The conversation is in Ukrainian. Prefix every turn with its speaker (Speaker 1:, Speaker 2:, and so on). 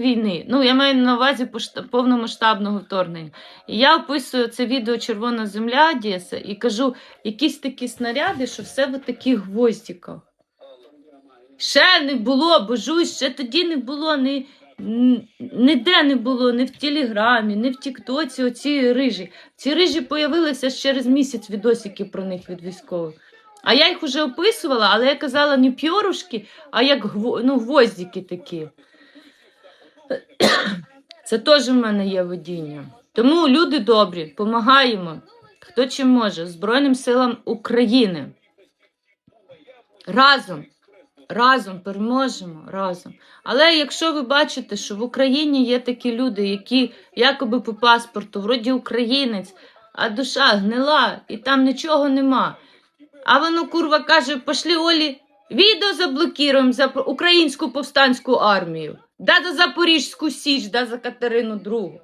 Speaker 1: війни. Ну, я маю на увазі повномасштабного вторгнення. І я описую це відео Червона земля Одеса і кажу, якісь такі снаряди, що все в таких гвоздиках. Ще не було, божусь, ще тоді не було ні, ніде не було, ні в Телеграмі, ні в Тіктоці оці рижі. Ці рижі появилися через місяць відосики про них від військових. А я їх уже описувала, але я казала не пьорушки, а як ну, гвоздики такі. Це теж в мене є водіння. Тому люди добрі, допомагаємо, хто чим може, Збройним силам України. Разом, разом переможемо, разом. Але якщо ви бачите, що в Україні є такі люди, які якоби по паспорту, вроді українець, а душа гнила, і там нічого нема. А воно курва каже: пошли Олі, відео заблокіруємо за українську повстанську армію. Да за Запорізьку Січ, да за Катерину Другу.